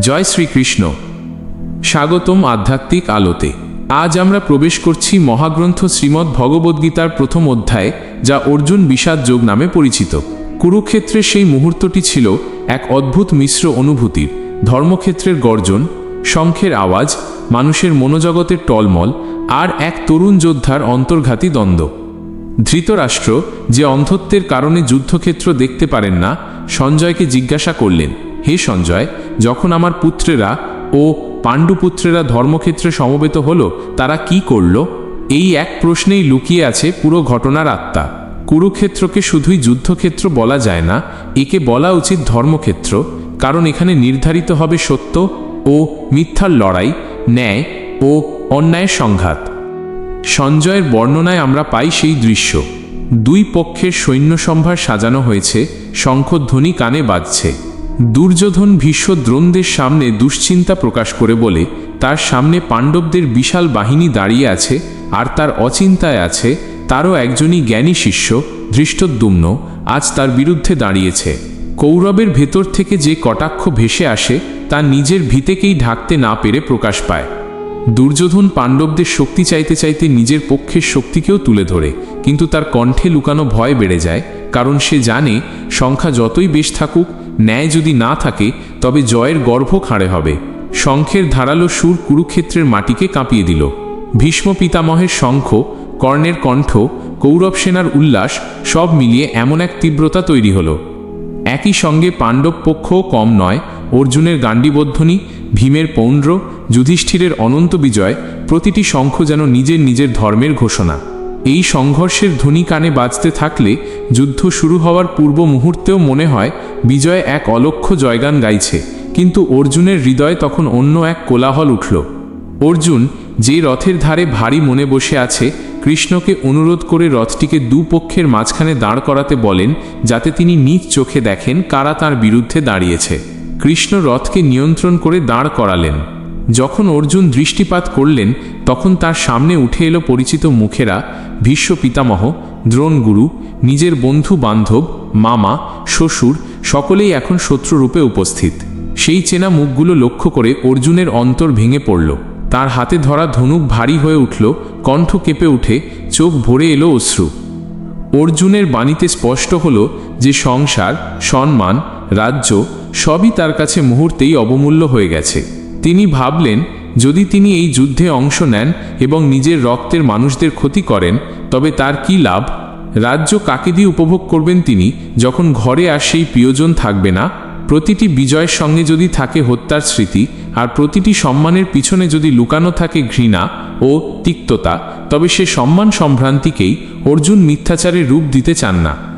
জয় শ্রীকৃষ্ণ। স্বাগতম আধ্যাত্মিক আলোতে। আজ আমরা প্রবেশ করছি মহাগ্রন্থ শ্রীমদ্ ভগবদ্গীতার প্রথম অধ্যায়, যা অর্জুন বিষাদ যোগ নামে পরিচিত। কুরুক্ষেত্রের সেই মুহূর্তটি ছিল এক অদ্ভুত মিশ্র অনুভূতির। ধর্মক্ষেত্রের গর্জন, শঙ্খের আওয়াজ, মানুষের মনোজগতের টলমল, আর এক তরুণ যোদ্ধার অন্তর্ঘাতী দ্বন্দ্ব। ধৃতরাষ্ট্র যে অন্ধত্বের কারণে যুদ্ধক্ষেত্র দেখতে পারেন না, সঞ্জয়কে জিজ্ঞাসা করলেন হে সঞ্জয়, যখন আমার পুত্রেরা ও পাণ্ডুপুত্রেরা ধর্মক্ষেত্রে সমবেত হল, তারা কি করল? এই এক প্রশ্নেই লুকিয়ে আছে পুরো ঘটনার আত্মা। কুরুক্ষেত্রকে শুধুই যুদ্ধক্ষেত্র বলা যায় না, একে বলা উচিত ধর্মক্ষেত্র, কারণ এখানে নির্ধারিত হবে সত্য ও মিথ্যার লড়াই, ন্যায় ও অন্যায়ের সংঘাত। সঞ্জয়ের বর্ণনায় আমরা পাই সেই দৃশ্য। দুই পক্ষের সৈন্যসম্ভার সাজানো হয়েছে, শঙ্খধ্বনি কানে বাজছে। দুর্যোধন ভীষ্ম দ্রোণদের সামনে দুশ্চিন্তা প্রকাশ করে বলে, তার সামনে পাণ্ডবদের বিশাল বাহিনী দাঁড়িয়ে আছে আর তার অচিন্তায় আছে। তারও একজনই জ্ঞানী শিষ্য, ধৃষ্টদ্যুম্ন, আজ তার বিরুদ্ধে দাঁড়িয়েছে। কৌরবের ভেতর থেকে যে কটাক্ষ ভেসে আসে, তা নিজের ভিতেকেই ঢাকতে না পেরে প্রকাশ পায়। দুর্যোধন পাণ্ডবদের শক্তি চাইতে চাইতে নিজের পক্ষের শক্তিকেও তুলে ধরে, কিন্তু তার কণ্ঠে লুকানো ভয় বেড়ে যায়, কারণ সে জানে, সংখ্যা যতই বেশ থাকুক ন্যায় যদি না থাকে, তবে জয়ের গর্ভ খাড়ে হবে। শঙ্খের ধারালো সুর কুরুক্ষেত্রের মাটিকে কাঁপিয়ে দিল। ভীষ্ম পিতামহের শঙ্খ, কর্ণের কণ্ঠ, কৌরব সেনার উল্লাস, সব মিলিয়ে এমন এক তীব্রতা তৈরি হল। একই সঙ্গে পাণ্ডব পক্ষও কম নয়, অর্জুনের গান্ডিবদ্ধনী ভীমের পৌণ্ড্র যুধিষ্ঠিরের অনন্ত বিজয়, প্রতিটি শঙ্খ যেন নিজের নিজের ধর্মের ঘোষণা। এই সংঘর্ষের ধ্বনি কানে বাজতে থাকলে যুদ্ধ শুরু হওয়ার পূর্ব মুহূর্তেও মনে হয় বিজয় এক অলক্ষ জয়গান গাইছে। কিন্তু অর্জুনের হৃদয় তখন অন্য এক কোলাহল উঠল। অর্জুন যে রথের ধারে ভারী মনে বসে আছে, কৃষ্ণকে অনুরোধ করে রথটিকে দুপক্ষের মাঝখানে দাঁড় করাতে বলেন, যাতে তিনি নিজ চোখে দেখেন কারা তার বিরুদ্ধে দাঁড়িয়েছে। কৃষ্ণ রথকে নিয়ন্ত্রণ করে দাঁড় করালেন। যখন অর্জুন দৃষ্টিপাত করলেন, তখন তার সামনে উঠে এলো পরিচিত মুখেরা, ভীষ্ম পিতামহ, দ্রোণগুরু, নিজের বন্ধু বান্ধব, মামা, শ্বশুর, সকলেই এখন শত্রুরূপে উপস্থিত। সেই চেনা মুখগুলো লক্ষ্য করে অর্জুনের অন্তর ভেঙে পড়ল। তার হাতে ধরা ধনুক ভারী হয়ে উঠল, কণ্ঠ কেঁপে উঠে, চোখ ভরে এলো অশ্রু। অর্জুনের বাণীতে স্পষ্ট হল যে সংসার, সম্মান, রাজ্য, সবই তার কাছে মুহূর্তেই অবমূল্য হয়ে গেছে। তিনি ভাবলেন, যদি তিনি এই যুদ্ধে অংশ নেন এবং নিজের রক্তের মানুষদের ক্ষতি করেন, তবে তার কি লাভ? রাজ্য কাকে দিয়ে উপভোগ করবেন তিনি যখন ঘরে আর সেই প্রিয়জন থাকবে না? প্রতিটি বিজয়ের সঙ্গে যদি থাকে হত্যার স্মৃতি, আর প্রতিটি সম্মানের পিছনে যদি লুকানো থাকে ঘৃণা ও তিক্ততা, তবে সে সম্মান সম্ভ্রান্তিকেই অর্জুন মিথ্যাচারের রূপ দিতে চান না।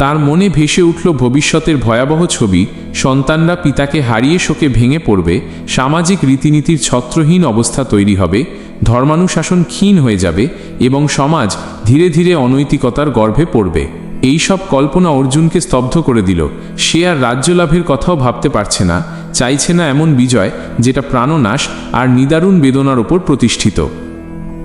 তার মনে ভেসে উঠল ভবিষ্যতের ভয়াবহ ছবি, সন্তানরা পিতাকে হারিয়ে শোকে ভেঙে পড়বে, সামাজিক রীতিনীতির ছত্রহীন অবস্থা তৈরি হবে, ধর্মানুশাসন ক্ষীণ হয়ে যাবে এবং সমাজ ধীরে ধীরে অনৈতিকতার গর্ভে পড়বে। এই সব কল্পনা অর্জুনকে স্তব্ধ করে দিল। সে আর রাজ্য লাভের কথাও ভাবতে পারছে না, চাইছে না এমন বিজয় যেটা প্রাণনাশ আর নিদারুণ বেদনার ওপর প্রতিষ্ঠিত।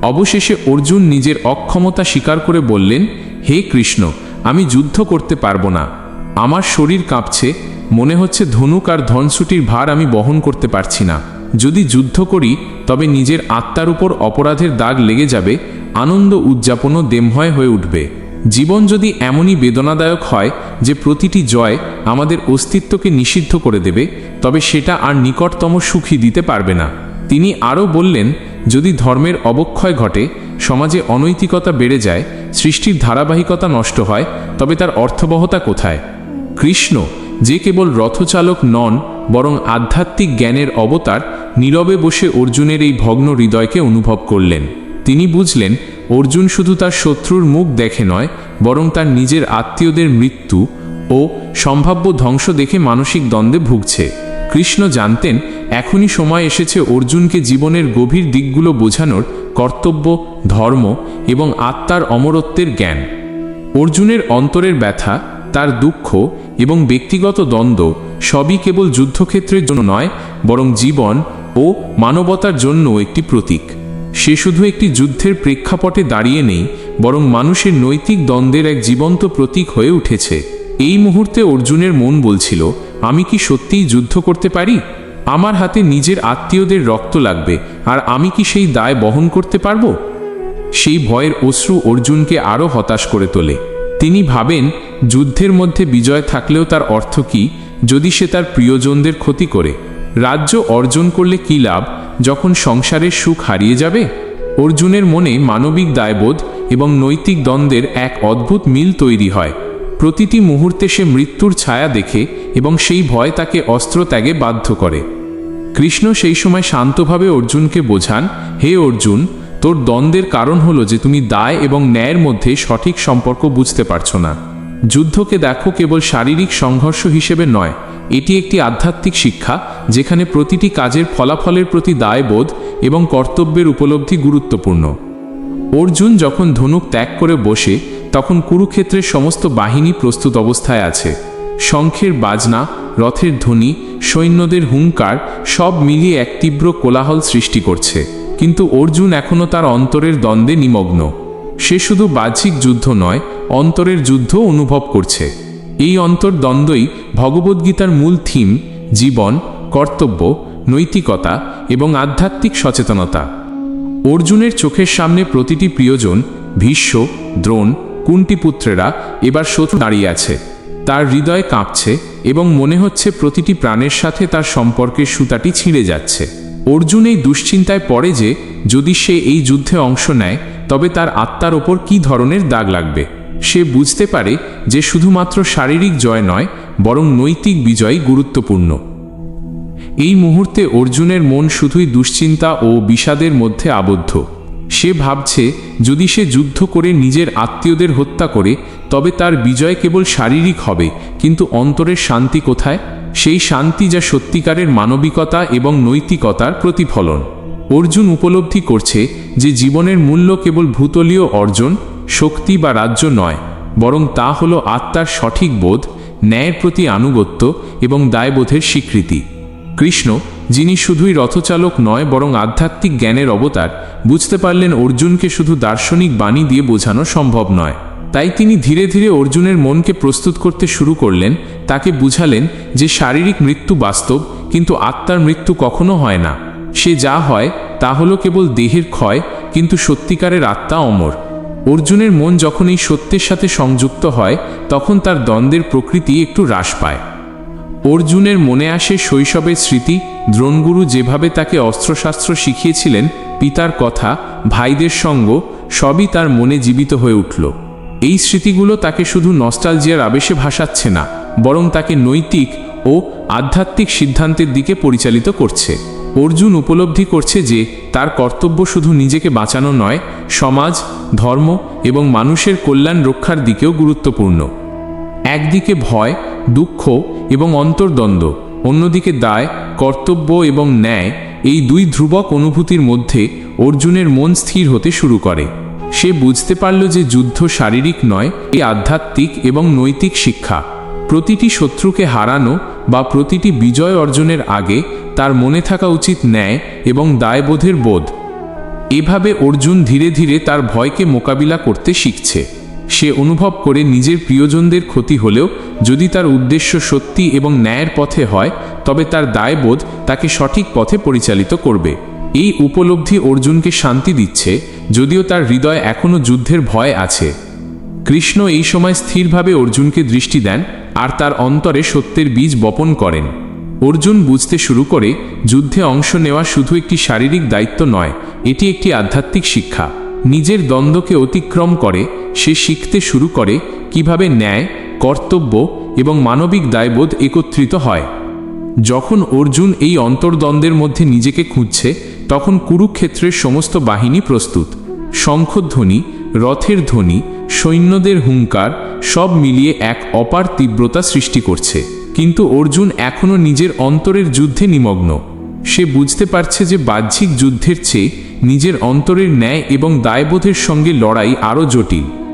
অবশেষে অর্জুন নিজের অক্ষমতা স্বীকার করে বললেন, হে কৃষ্ণ আমি যুদ্ধ করতে পারব না। আমার শরীর কাঁপছে, মনে হচ্ছে ধনুক আর ধনসুটির ভার আমি বহন করতে পারছি না। যদি যুদ্ধ করি, তবে নিজের আত্মার উপর অপরাধের দাগ লেগে যাবে, আনন্দ উদযাপনও দেমহয় হয়ে উঠবে। জীবন যদি এমনই বেদনাদায়ক হয় যে প্রতিটি জয় আমাদের অস্তিত্বকে নিষিদ্ধ করে দেবে, তবে সেটা আর নিকটতম সুখী দিতে পারবে না। তিনি আরও বললেন, যদি ধর্মের অবক্ষয় ঘটে, সমাজে অনৈতিকতা বেড়ে যায় সৃষ্টির ধারাবাহিকতা নষ্ট হয়, তবে তার অর্থবহতা কোথায়? কৃষ্ণ, যে কেবল রথচালক নন, বরং আধ্যাত্মিক জ্ঞানের অবতার, নীরবে বসে অর্জুনের এই ভগ্ন হৃদয়কে অনুভব করলেন। তিনি বুঝলেন, অর্জুন শুধু তার শত্রুর মুখ দেখে নয়, বরং তার নিজের আত্মীয়দের মৃত্যু ও সম্ভাব্য ধ্বংস দেখে মানসিক দ্বন্দ্বে ভুগছে। কৃষ্ণ জানতেন, এখনই সময় এসেছে অর্জুনকে জীবনের গভীর দিকগুলো বোঝানোর কর্তব্য, ধর্ম এবং আত্মার অমরত্বের জ্ঞান। অর্জুনের অন্তরের ব্যথা, তার দুঃখ এবং ব্যক্তিগত দ্বন্দ্ব সবই কেবল যুদ্ধক্ষেত্রের জন্য নয়, বরং জীবন ও মানবতার জন্য একটি প্রতীক। সে শুধু একটি যুদ্ধের প্রেক্ষাপটে দাঁড়িয়ে নেই, বরং মানুষের নৈতিক দ্বন্দ্বের এক জীবন্ত প্রতীক হয়ে উঠেছে। এই মুহূর্তে অর্জুনের মন বলছিল, আমি কি সত্যিই যুদ্ধ করতে পারি? আমার হাতে নিজের আত্মীয়দের রক্ত লাগবে, আর আমি কি সেই দায় বহন করতে পারব? সেই ভয়ের অশ্রু অর্জুনকে আরও হতাশ করে তোলে। তিনি ভাবেন, যুদ্ধের মধ্যে বিজয় থাকলেও তার অর্থ কি, যদি সে তার প্রিয়জনদের ক্ষতি করে। রাজ্য অর্জন করলে কী লাভ, যখন সংসারের সুখ হারিয়ে যাবে? অর্জুনের মনে মানবিক দায়বোধ এবং নৈতিক দ্বন্দ্বের এক অদ্ভুত মিল তৈরি হয়। প্রতিটি মুহূর্তে সে মৃত্যুর ছায়া দেখে এবং সেই ভয় তাকে অস্ত্র ত্যাগে বাধ্য করে। কৃষ্ণ সেই সময় শান্তভাবে অর্জুনকে বোঝান, হে অর্জুন, তোর দ্বন্দ্বের কারণ হলো যে তুমি দায় এবং ন্যায়ের মধ্যে সঠিক সম্পর্ক বুঝতে পারছ না। যুদ্ধকে দেখো কেবল শারীরিক সংঘর্ষ হিসেবে নয়, এটি একটি আধ্যাত্মিক শিক্ষা, যেখানে প্রতিটি কাজের ফলাফলের প্রতি দায়বোধ এবং কর্তব্যের উপলব্ধি গুরুত্বপূর্ণ। অর্জুন যখন ধনুক ত্যাগ করে বসে, তখন কুরুক্ষেত্রের সমস্ত বাহিনী প্রস্তুত অবস্থায় আছে। শঙ্খের বাজনা, রথের ধ্বনি, সৈন্যদের হুঙ্কার সব মিলিয়ে এক তীব্র কোলাহল সৃষ্টি করছে। কিন্তু অর্জুন এখনও তার অন্তরের দ্বন্দ্বে নিমগ্ন। সে শুধু বাহ্যিক যুদ্ধ নয়, অন্তরের যুদ্ধ অনুভব করছে। এই অন্তর্দ্বন্দ্বই ভগবদ্গীতার মূল থিম, জীবন, কর্তব্য, নৈতিকতা এবং আধ্যাত্মিক সচেতনতা। অর্জুনের চোখের সামনে প্রতিটি প্রিয়জন, ভীষ্ম, দ্রোণ, কুন্তিপুত্রেরা এবার শত্রু দাঁড়িয়ে আছে। তার হৃদয় কাঁপছে এবং মনে হচ্ছে প্রতিটি প্রাণের সাথে তার সম্পর্কের সুতাটি ছিঁড়ে যাচ্ছে। অর্জুন এই দুশ্চিন্তায় পড়ে যে, যদি সে এই যুদ্ধে অংশ নেয়, তবে তার আত্মার ওপর কী ধরনের দাগ লাগবে? সে বুঝতে পারে যে শুধুমাত্র শারীরিক জয় নয়, বরং নৈতিক বিজয় গুরুত্বপূর্ণ। এই মুহূর্তে অর্জুনের মন শুধুই দুশ্চিন্তা ও বিষাদের মধ্যে আবদ্ধ। সে ভাবছে, যদি সে যুদ্ধ করে নিজের আত্মীয়দের হত্যা করে, তবে তার বিজয় কেবল শারীরিক হবে, কিন্তু অন্তরের শান্তি কোথায়? সেই শান্তি যা সত্যিকারের মানবিকতা এবং নৈতিকতার প্রতিফলন। অর্জুন উপলব্ধি করছে যে জীবনের মূল্য কেবল ভূতলীয় অর্জন, শক্তি বা রাজ্য নয়, বরং তা হল আত্মার সঠিক বোধ, ন্যায়ের প্রতি আনুগত্য এবং দায়বোধের স্বীকৃতি। কৃষ্ণ যিনি শুধুই রথচালক নয়, বরং আধ্যাত্মিক জ্ঞানের অবতার। বুঝতে পারলেন অর্জুনকে শুধু দার্শনিক বাণী দিয়ে বোঝানো সম্ভব নয়। তাই তিনি ধীরে ধীরে অর্জুনের মনকে প্রস্তুত করতে শুরু করলেন। তাকে বুঝালেন যে শারীরিক মৃত্যু বাস্তব, কিন্তু আত্মার মৃত্যু কখনো হয় না। সে যা হয়, তা হলো কেবল দেহের ক্ষয়, কিন্তু সত্যিকারের আত্মা অমর। অর্জুনের মন যখন এই সত্যের সাথে সংযুক্ত হয়, তখন তার দ্বন্দ্বের প্রকৃতি একটু হ্রাস পায়। অর্জুনের মনে আসে শৈশবের স্মৃতি, দ্রোণগুরু যেভাবে তাকে অস্ত্রশাস্ত্র শিখিয়েছিলেন, পিতার কথা, ভাইদের সঙ্গ, সবই তার মনে জীবিত হয়ে উঠল। এই স্মৃতিগুলো তাকে শুধু নস্টালজিয়ার আবেশে ভাসাচ্ছে না, বরং তাকে নৈতিক ও আধ্যাত্মিক সিদ্ধান্তের দিকে পরিচালিত করছে। অর্জুন উপলব্ধি করছে যে, তার কর্তব্য শুধু নিজেকে বাঁচানো নয়, সমাজ, ধর্ম এবং মানুষের কল্যাণ রক্ষার দিকেও গুরুত্বপূর্ণ। একদিকে ভয় দুঃখ এবং অন্তর্দ্বন্দ্ব, অন্যদিকে দায়, কর্তব্য এবং ন্যায় এই দুই ধ্রুবক অনুভূতির মধ্যে অর্জুনের মন স্থির হতে শুরু করে। সে বুঝতে পারল যে যুদ্ধ শারীরিক নয় এই আধ্যাত্মিক এবং নৈতিক শিক্ষা। প্রতিটি শত্রুকে হারানো বা প্রতিটি বিজয় অর্জনের আগে তার মনে থাকা উচিত ন্যায় এবং দায়বোধের বোধ। এভাবে অর্জুন ধীরে ধীরে তার ভয়কে মোকাবিলা করতে শিখছে। সে অনুভব করে নিজের প্রিয়জনদের ক্ষতি হলেও যদি তার উদ্দেশ্য সত্যি এবং ন্যায়ের পথে হয়, তবে তার দায়বোধ তাকে সঠিক পথে পরিচালিত করবে। এই উপলব্ধি অর্জুনকে শান্তি দিচ্ছে, যদিও তার হৃদয় এখনও যুদ্ধের ভয় আছে। কৃষ্ণ এই সময় স্থিরভাবে অর্জুনকে দৃষ্টি দেন আর তার অন্তরে সত্যের বীজ বপন করেন। অর্জুন বুঝতে শুরু করে, যুদ্ধে অংশ নেওয়া শুধু একটি শারীরিক দায়িত্ব নয়, এটি একটি আধ্যাত্মিক শিক্ষা। নিজের দ্বন্দ্বকে অতিক্রম করে সে শিখতে শুরু করে কীভাবে ন্যায়, কর্তব্য এবং মানবিক দায়বোধ একত্রিত হয়। যখন অর্জুন এই অন্তর্দ্বন্দ্বের মধ্যে নিজেকে খুঁজছে, তখন কুরুক্ষেত্রের সমস্ত বাহিনী প্রস্তুত। শঙ্খধ্বনি, রথের ধ্বনি, সৈন্যদের হুঙ্কার সব মিলিয়ে এক অপার তীব্রতা সৃষ্টি করছে। কিন্তু অর্জুন এখনও নিজের অন্তরের যুদ্ধে নিমগ্ন। সে বুঝতে পারছে যে বাহ্যিক যুদ্ধের চেয়ে নিজের অন্তরের ন্যায় এবং দায়বোধের সঙ্গে লড়াই আরও জটিল।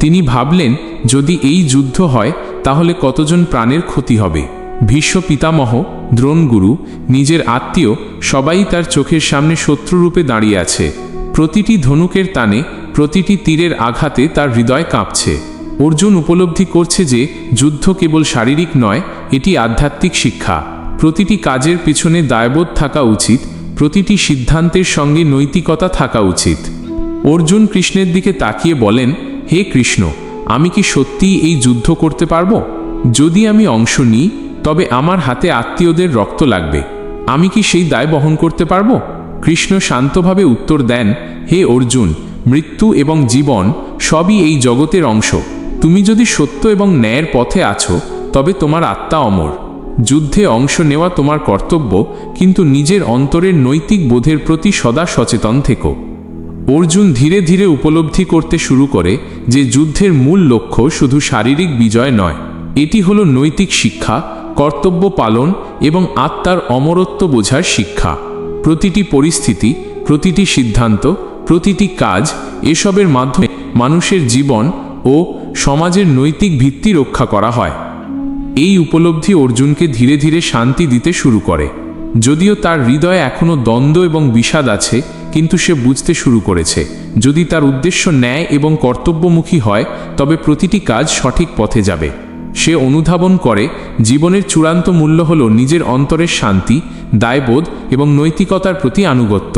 তিনি ভাবলেন, যদি এই যুদ্ধ হয়, তাহলে কতজন প্রাণের ক্ষতি হবে? ভীষ্ম পিতামহ, দ্রোণগুরু, নিজের আত্মীয়, সবাই তার চোখের সামনে শত্রুরূপে দাঁড়িয়ে আছে। প্রতিটি ধনুকের টানে, প্রতিটি তীরের আঘাতে তার হৃদয় কাঁপছে। অর্জুন উপলব্ধি করছে যে, যুদ্ধ কেবল শারীরিক নয়, এটি আধ্যাত্মিক শিক্ষা। প্রতিটি কাজের পিছনে দায়বোধ থাকা উচিত, প্রতিটি সিদ্ধান্তের সঙ্গে নৈতিকতা থাকা উচিত। অর্জুন কৃষ্ণের দিকে তাকিয়ে বলেন হে কৃষ্ণ, আমি কি সত্যিই এই যুদ্ধ করতে পারব? যদি আমি অংশ নিই, তবে আমার হাতে আত্মীয়দের রক্ত লাগবে। আমি কি সেই দায় বহন করতে পারব? কৃষ্ণ শান্তভাবে উত্তর দেন, হে অর্জুন, মৃত্যু এবং জীবন সবই এই জগতের অংশ। তুমি যদি সত্য এবং ন্যায়ের পথে আছো, তবে তোমার আত্মা অমর। যুদ্ধে অংশ নেওয়া তোমার কর্তব্য, কিন্তু নিজের অন্তরের নৈতিক বোধের প্রতি সদা সচেতন থেকো। অর্জুন ধীরে ধীরে উপলব্ধি করতে শুরু করে যে যুদ্ধের মূল লক্ষ্য শুধু শারীরিক বিজয় নয়, এটি হলো নৈতিক শিক্ষা, কর্তব্য পালন এবং আত্মার অমরত্ব বোঝার শিক্ষা। প্রতিটি পরিস্থিতি, প্রতিটি সিদ্ধান্ত, প্রতিটি কাজ এসবের মাধ্যমে মানুষের জীবন ও সমাজের নৈতিক ভিত্তি রক্ষা করা হয়। এই উপলব্ধি অর্জুনকে ধীরে ধীরে শান্তি দিতে শুরু করে। যদিও তার হৃদয়ে এখনও দ্বন্দ্ব এবং বিষাদ আছে কিন্তু সে বুঝতে শুরু করেছে, যদি তার উদ্দেশ্য ন্যায় এবং কর্তব্যমুখী হয়, তবে প্রতিটি কাজ সঠিক পথে যাবে। সে অনুধাবন করে, জীবনের চূড়ান্ত মূল্য হল নিজের অন্তরের শান্তি, দায়বোধ এবং নৈতিকতার প্রতি আনুগত্য।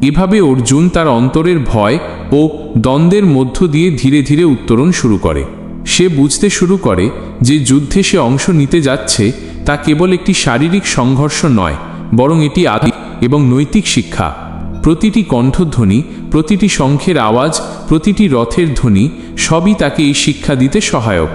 এভাবে অর্জুন তার অন্তরের ভয় ও দ্বন্দ্বের মধ্য দিয়ে ধীরে ধীরে উত্তরণ শুরু করে। সে বুঝতে শুরু করে যে যুদ্ধে সে অংশ নিতে যাচ্ছে, তা কেবল একটি শারীরিক সংঘর্ষ নয়, বরং এটি আদি এবং নৈতিক শিক্ষা। প্রতিটি কণ্ঠধ্বনি, প্রতিটি শঙ্খের আওয়াজ, প্রতিটি রথের ধ্বনি সবই তাকে এই শিক্ষা দিতে সহায়ক।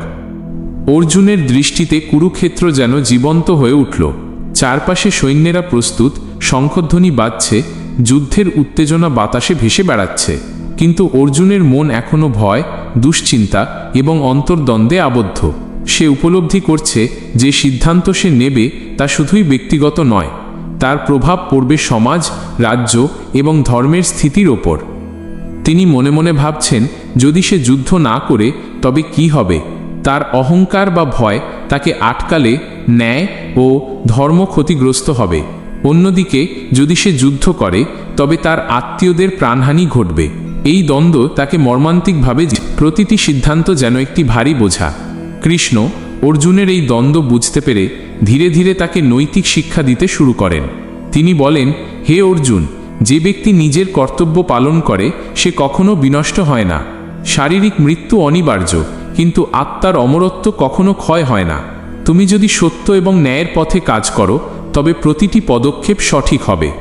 অর্জুনের দৃষ্টিতে কুরুক্ষেত্র যেন জীবন্ত হয়ে উঠল। চারপাশে সৈন্যেরা প্রস্তুত, শঙ্খধ্বনি বাজছে, যুদ্ধের উত্তেজনা বাতাসে ভেসে বেড়াচ্ছে। কিন্তু অর্জুনের মন এখনও ভয়, দুশ্চিন্তা এবং অন্তর্দ্বন্দ্বে আবদ্ধ। সে উপলব্ধি করছে যে সিদ্ধান্ত সে নেবে তা শুধুই ব্যক্তিগত নয়। তার প্রভাব পড়বে সমাজ, রাজ্য এবং ধর্মের স্থিতির ওপর। তিনি মনে মনে ভাবছেন, যদি সে যুদ্ধ না করে, তবে কি হবে? তার অহংকার বা ভয় তাকে আটকালে ন্যায় ও ধর্ম ক্ষতিগ্রস্ত হবে। অন্যদিকে, যদি সে যুদ্ধ করে, তবে তার আত্মীয়দের প্রাণহানি ঘটবে। এই দ্বন্দ্ব তাকে মর্মান্তিকভাবে প্রতিটি সিদ্ধান্ত যেন একটি ভারী বোঝা। কৃষ্ণ, অর্জুনের এই দ্বন্দ্ব বুঝতে পেরে ধীরে ধীরে তাকে নৈতিক শিক্ষা দিতে শুরু করেন। তিনি বলেন, হে অর্জুন, যে ব্যক্তি নিজের কর্তব্য পালন করে, সে কখনো বিনষ্ট হয় না। শারীরিক মৃত্যু অনিবার্য, কিন্তু আত্মার অমরত্ব কখনো ক্ষয় হয় না। তুমি যদি সত্য এবং ন্যায়ের পথে কাজ করো, তবে প্রতিটি পদক্ষেপ সঠিক হবে।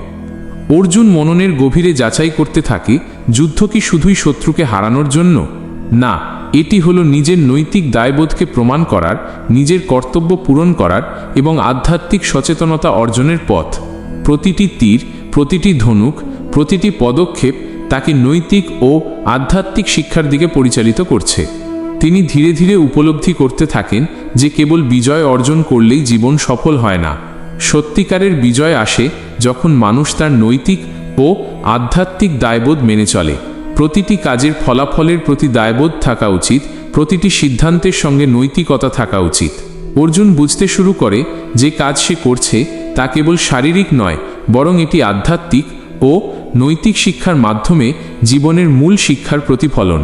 অর্জুন মননের গভীরে যাচাই করতে থাকে, যুদ্ধ কি শুধুই শত্রুকে হারানোর জন্য? না এটি হলো নিজের নৈতিক দায়বোধকে প্রমাণ করার, নিজের কর্তব্য পূরণ করার এবং আধ্যাত্মিক সচেতনতা অর্জনের পথ। প্রতিটি তীর, প্রতিটি ধনুক, প্রতিটি পদক্ষেপ তাকে নৈতিক ও আধ্যাত্মিক শিক্ষার দিকে পরিচালিত করছে। তিনি ধীরে ধীরে উপলব্ধি করতে থাকেন যে কেবল বিজয় অর্জন করলেই জীবন সফল হয় না। সত্যিকারের বিজয় আসে যখন মানুষ তার নৈতিক ও আধ্যাত্মিক দায়বোধ মেনে চলে। প্রতিটি কাজের ফলাফলের প্রতি দায়বোধ থাকা উচিত, প্রতিটি সিদ্ধান্তের সঙ্গে নৈতিকতা থাকা উচিত। অর্জুন বুঝতে শুরু করে যে কাজ সে করছে তা কেবল শারীরিক নয়, বরং এটি আধ্যাত্মিক ও নৈতিক শিক্ষার মাধ্যমে জীবনের মূল শিক্ষার প্রতিফলন।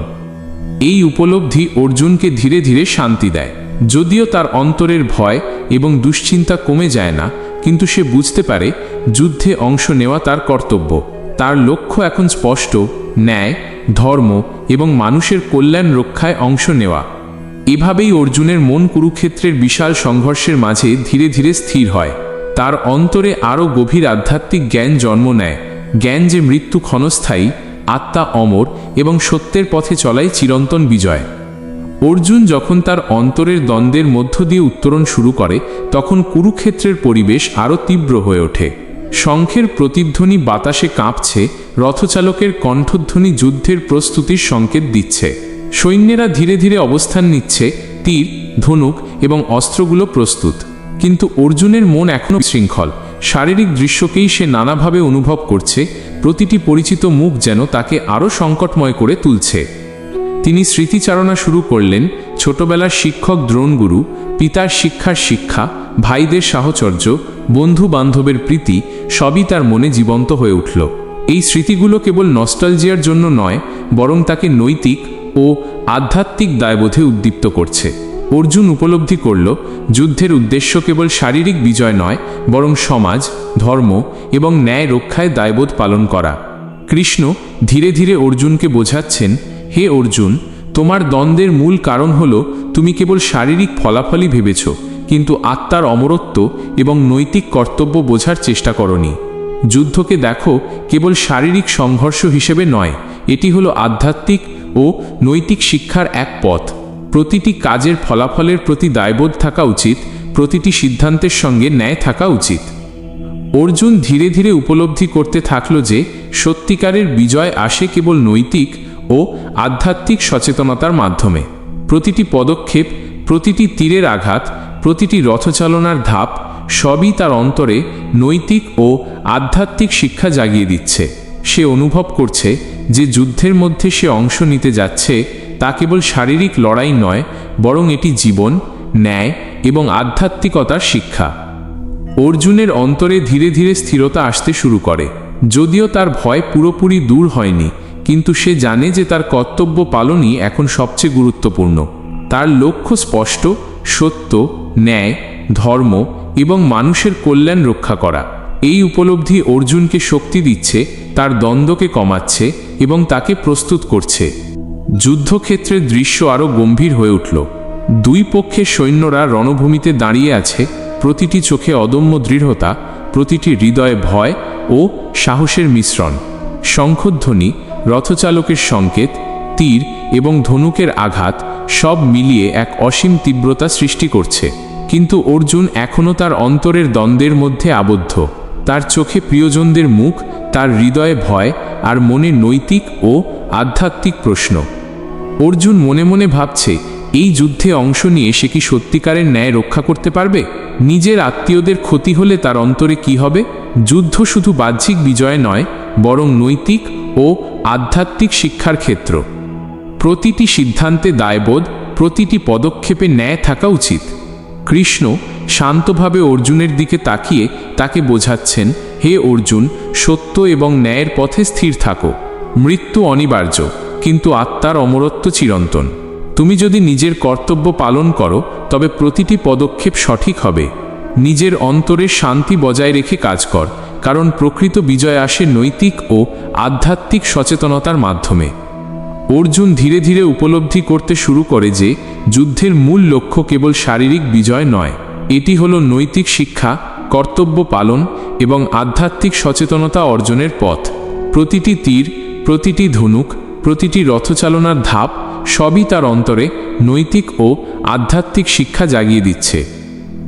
এই উপলব্ধি অর্জুনকে ধীরে ধীরে শান্তি দেয়। যদিও তার অন্তরের ভয় এবং দুশ্চিন্তা কমে যায় না, কিন্তু সে বুঝতে পারে যুদ্ধে অংশ নেওয়া তার কর্তব্য। তার লক্ষ্য এখন স্পষ্ট, ন্যায়, ধর্ম এবং মানুষের কল্যাণ রক্ষায় অংশ নেওয়া। এভাবেই অর্জুনের মন কুরুক্ষেত্রের বিশাল সংঘর্ষের মাঝে ধীরে ধীরে স্থির হয়। তার অন্তরে আরও গভীর আধ্যাত্মিক জ্ঞান জন্ম নেয়। জ্ঞান যে মৃত্যু ক্ষণস্থায়ী, আত্মা অমর এবং সত্যের পথে চলাই চিরন্তন বিজয়। অর্জুন যখন তার অন্তরের দ্বন্দ্বের মধ্য দিয়ে উত্তরণ শুরু করে, তখন কুরুক্ষেত্রের পরিবেশ আরও তীব্র হয়ে ওঠে। শঙ্খের প্রতিধ্বনি বাতাসে কাঁপছে, রথচালকের কণ্ঠধ্বনি যুদ্ধের প্রস্তুতির সংকেত দিচ্ছে। সৈন্যেরা ধীরে ধীরে অবস্থান নিচ্ছে, তীর, ধনুক এবং অস্ত্রগুলো প্রস্তুত। কিন্তু অর্জুনের মন এখনও শৃঙ্খল শারীরিক দৃশ্যকেই সে নানাভাবে অনুভব করছে, প্রতিটি পরিচিত মুখ যেন তাকে আরও সংকটময় করে তুলছে। তিনি স্মৃতিচারণা শুরু করলেন ছোটবেলার শিক্ষক দ্রোণগুরু, পিতার শিক্ষার শিক্ষা, ভাইদের সাহচর্য বন্ধু বান্ধবের প্রীতি, সবই তার মনে জীবন্ত হয়ে উঠল। এই স্মৃতিগুলো কেবল নস্টালজিয়ার জন্য নয়, বরং তাকে নৈতিক ও আধ্যাত্মিক দায়বোধে উদ্দীপ্ত করছে। অর্জুন উপলব্ধি করল, যুদ্ধের উদ্দেশ্য কেবল শারীরিক বিজয় নয়, বরং সমাজ, ধর্ম এবং ন্যায় রক্ষায় দায়বোধ পালন করা। কৃষ্ণ ধীরে ধীরে অর্জুনকে বোঝাচ্ছেন, হে অর্জুন তোমার দ্বন্দ্বের মূল কারণ হল, তুমি কেবল শারীরিক ফলাফলই ভেবেছ, কিন্তু আত্মার অমরত্ব এবং নৈতিক কর্তব্য বোঝার চেষ্টা করনি। যুদ্ধকে দেখো, কেবল শারীরিক সংঘর্ষ হিসেবে নয়, এটি হলো আধ্যাত্মিক ও নৈতিক শিক্ষার এক পথ। প্রতিটি কাজের ফলাফলের প্রতি দায়বোধ থাকা উচিত, প্রতিটি সিদ্ধান্তের সঙ্গে ন্যায় থাকা উচিত। অর্জুন ধীরে ধীরে উপলব্ধি করতে থাকল যে, সত্যিকারের বিজয় আসে কেবল নৈতিক ও আধ্যাত্মিক সচেতনতার মাধ্যমে। প্রতিটি পদক্ষেপ, প্রতিটি তীরের আঘাত, প্রতিটি রথচালনার ধাপ সবই তার অন্তরে নৈতিক ও আধ্যাত্মিক শিক্ষা জাগিয়ে দিচ্ছে। সে অনুভব করছে যে যুদ্ধের মধ্যে সে অংশ নিতে যাচ্ছে তা কেবল শারীরিক লড়াই নয়, বরং এটি জীবন, ন্যায় এবং আধ্যাত্মিকতার শিক্ষা। অর্জুনের অন্তরে ধীরে ধীরে স্থিরতা আসতে শুরু করে। যদিও তার ভয় পুরোপুরি দূর হয়নি কিন্তু সে জানে যে তার কর্তব্য পালনই এখন সবচেয়ে গুরুত্বপূর্ণ। তার লক্ষ্য স্পষ্ট, সত্য, ন্যায়, ধর্ম এবং মানুষের কল্যাণ রক্ষা করা। এই উপলব্ধি অর্জুনকে শক্তি দিচ্ছে, তার দ্বন্দ্বকে কমাচ্ছে এবং তাকে প্রস্তুত করছে। যুদ্ধক্ষেত্রের দৃশ্য আরও গম্ভীর হয়ে উঠল। দুই পক্ষের সৈন্যরা রণভূমিতে দাঁড়িয়ে আছে, প্রতিটি চোখে অদম্য দৃঢ়তা, প্রতিটি হৃদয়ে ভয় ও সাহসের মিশ্রণ। শঙ্খধ্বনি রথচালকের সংকেত, তীর এবং ধনুকের আঘাত সব মিলিয়ে এক অসীম তীব্রতা সৃষ্টি করছে। কিন্তু অর্জুন এখনও তার অন্তরের দ্বন্দ্বের মধ্যে আবদ্ধ। তার চোখে প্রিয়জনদের মুখ, তার হৃদয়ে ভয় আর মনে নৈতিক ও আধ্যাত্মিক প্রশ্ন। অর্জুন মনে মনে ভাবছে, এই যুদ্ধে অংশ নিয়ে সে কি সত্যিকারের ন্যায় রক্ষা করতে পারবে? নিজের আত্মীয়দের ক্ষতি হলে তার অন্তরে কি হবে? যুদ্ধ শুধু বাহ্যিক বিজয় নয় বরং নৈতিক ও আধ্যাত্মিক শিক্ষার ক্ষেত্র। প্রতিটি সিদ্ধান্তে দায়বোধ, প্রতিটি পদক্ষেপে ন্যায় থাকা উচিত। কৃষ্ণ শান্তভাবে অর্জুনের দিকে তাকিয়ে তাকে বোঝাচ্ছেন, হে অর্জুন, সত্য এবং ন্যায়ের পথে স্থির থাকো। মৃত্যু অনিবার্য, কিন্তু আত্মার অমরত্ব চিরন্তন। তুমি যদি নিজের কর্তব্য পালন করো, তবে প্রতিটি পদক্ষেপ সঠিক হবে। নিজের অন্তরে শান্তি বজায় রেখে কাজ কর। কারণ প্রকৃত বিজয় আসে নৈতিক ও আধ্যাত্মিক সচেতনতার মাধ্যমে। অর্জুন ধীরে ধীরে উপলব্ধি করতে শুরু করে যে, যুদ্ধের মূল লক্ষ্য কেবল শারীরিক বিজয় নয়, এটি হলো নৈতিক শিক্ষা, কর্তব্য পালন এবং আধ্যাত্মিক সচেতনতা অর্জনের পথ। প্রতিটি তীর, প্রতিটি ধনুক, প্রতিটি রথচালনার ধাপ সবই তার অন্তরে নৈতিক ও আধ্যাত্মিক শিক্ষা জাগিয়ে দিচ্ছে।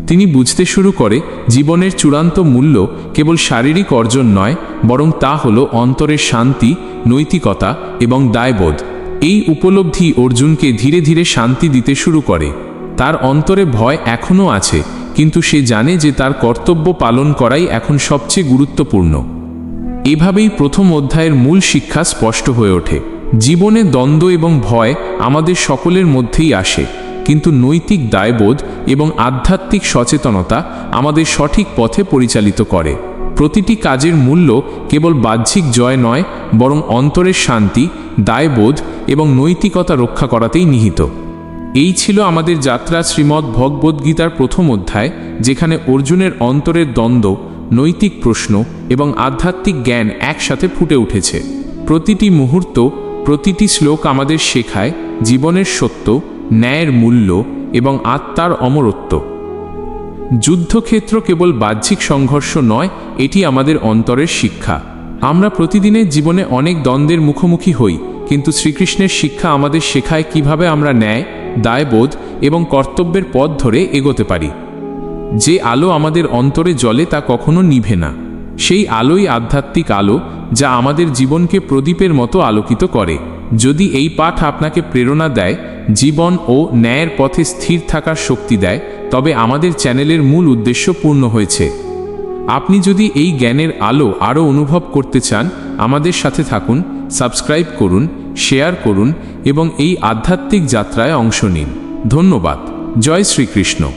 তিনি বুঝতে শুরু করে, জীবনের চূড়ান্ত মূল্য কেবল শারীরিক অর্জন নয়, বরং তা হল অন্তরের শান্তি, নৈতিকতা এবং দায়বোধ। এই উপলব্ধি অর্জুনকে ধীরে ধীরে শান্তি দিতে শুরু করে। তার অন্তরে ভয় এখনও আছে, কিন্তু সে জানে যে তার কর্তব্য পালন করাই এখন সবচেয়ে গুরুত্বপূর্ণ। এভাবেই প্রথম অধ্যায়ের মূল শিক্ষা স্পষ্ট হয়ে ওঠে। জীবনে দ্বন্দ্ব এবং ভয় আমাদের সকলের মধ্যেই আসে। কিন্তু নৈতিক দায়বোধ এবং আধ্যাত্মিক সচেতনতা আমাদের সঠিক পথে পরিচালিত করে। প্রতিটি কাজের মূল্য কেবল বাহ্যিক জয় নয়, বরং অন্তরের শান্তি, দায়বোধ এবং নৈতিকতা রক্ষা করাতেই নিহিত। এই ছিল আমাদের যাত্রা শ্রীমদ্ ভগবদ্গীতার প্রথম অধ্যায়, যেখানে অর্জুনের অন্তরের দ্বন্দ্ব, নৈতিক প্রশ্ন এবং আধ্যাত্মিক জ্ঞান একসাথে ফুটে উঠেছে। প্রতিটি মুহূর্ত, প্রতিটি শ্লোক আমাদের শেখায় জীবনের সত্য ন্যায়ের মূল্য এবং আত্মার অমরত্ব। যুদ্ধক্ষেত্র কেবল বাহ্যিক সংঘর্ষ নয়, এটি আমাদের অন্তরের শিক্ষা। আমরা প্রতিদিনের জীবনে অনেক দ্বন্দ্বের মুখোমুখি হই, কিন্তু শ্রীকৃষ্ণের শিক্ষা আমাদের শেখায় কীভাবে আমরা ন্যায়, দায়বোধ এবং কর্তব্যের পথ ধরে এগোতে পারি। যে আলো আমাদের অন্তরে জলে তা কখনো নিভে না। সেই আলোই আধ্যাত্মিক আলো, যা আমাদের জীবনকে প্রদীপের মতো আলোকিত করে। যদি এই পাঠ আপনাকে প্রেরণা দেয় জীবন ও ন্যায়ের পথে স্থির থাকার শক্তি দেয়, তবে আমাদের চ্যানেলের মূল উদ্দেশ্য পূর্ণ হয়েছে। আপনি যদি এই জ্ঞানের আলো আরও অনুভব করতে চান, আমাদের সাথে থাকুন, সাবস্ক্রাইব করুন, শেয়ার করুন এবং এই আধ্যাত্মিক যাত্রায় অংশ নিন। ধন্যবাদ। জয় শ্রীকৃষ্ণ।